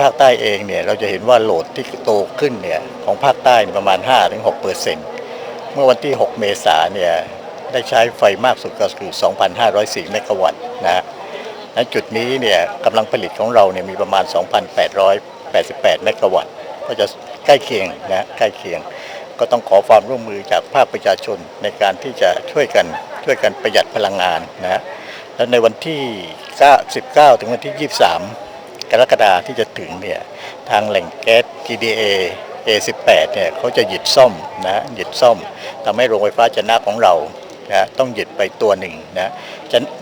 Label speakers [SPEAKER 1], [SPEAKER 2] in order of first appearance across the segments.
[SPEAKER 1] ภาคใต้เองเนี่ยเราจะเห็นว่าโหลดที่โตขึ้นเนี่ยของภาคใต้ประมาณ 5-6เปอร์เซ็นต์เมื่อวันที่ 6 เมษาเนี่ยได้ใช้ไฟมากสุดก็คือ 2,504 เมกะวัตต์นะฮะณจุดนี้เนี่ยกำลังผลิตของเราเนี่ยมีประมาณ 2,888 เมกะวัตต์ ก็จะใกล้เคียงนะใกล้เคียง ก็ต้องขอความร่วมมือจากภาคประชาชนในการที่จะช่วยกันช่วยกันประหยัดพลังงานนะฮะแล้วในวันที่9 19 ถึงวันที่ 23 กรกฎาที่จะถึงเนี่ยทางแหล่งแก๊ส GDA A18 เนี่ยเขาจะหยุดซ่อมนะหยุดซ่อมทำให้โรงไฟฟ้าจะนะของเรานะต้องหยุดไปตัวหนึ่งนะ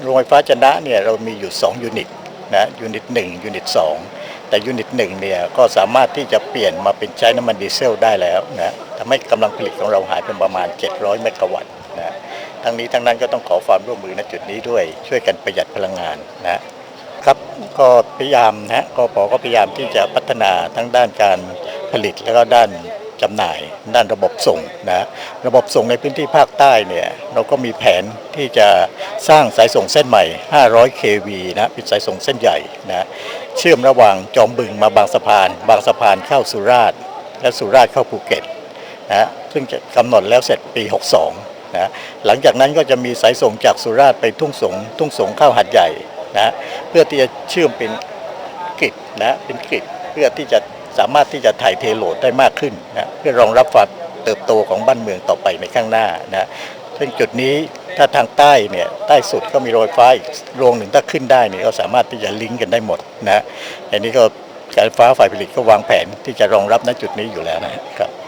[SPEAKER 1] โรงไฟฟ้าจะนะเนี่ยเรามีอยู่ 2 ยูนิตนะยูนิต1ยูนิต2แต่ยูนิตหนึ่งเนี่ยก็สามารถที่จะเปลี่ยนมาเป็นใช้น้ำมันดีเซลได้แล้วนะทำให้กำลังผลิตของเราหายไปประมาณ 700 เมกะวัตต์นะทั้งนี้ทั้งนั้นก็ต้องขอความร่วมมือณจุดนี้ด้วยช่วยกันประหยัดพลังงานนะ ครับก็พยายามนะกปก็พยายามที่จะพัฒนาทั้งด้านการผลิตแล้วก็ด้านจำหน่าย ด้านระบบส่งนะระบบส่งในพื้นที่ภาคใต้เนี่ยเราก็มีแผนที่จะสร้างสายส่งเส้นใหม่ 500 kV นะเป็นสายส่งเส้นใหญ่นะเชื่อมระหว่างจอมบึงมาบางสะพาน บางสะพานเข้าสุราษฎร์และสุราษฎร์เข้าภูเก็ตนะซึ่งจะกำหนดแล้วเสร็จปี 62นะหลังจากนั้นก็จะมีสายส่งจากสุราษฎร์ไปทุ่งสงทุ่งสงเข้าหัดใหญ่ นะเพื่อที่จะเชื่อมเป็นกริดนะเป็นกริดเพื่อที่จะสามารถที่จะถ่ายเทโหลดได้มากขึ้นนะเพื่อรองรับความเติบโตของบ้านเมืองต่อไปในข้างหน้านะซึ่งจุดนี้ถ้าทางใต้เนี่ยใต้สุดก็มีโรยไฟฟ้าอีกโรงหนึ่งถ้าขึ้นได้เนี่ยก็สามารถที่จะลิงก์กันได้หมดนะอันนี้ก็การไฟฟ้าฝ่ายผลิตก็วางแผนที่จะรองรับณจุดนี้อยู่แล้วนะครับ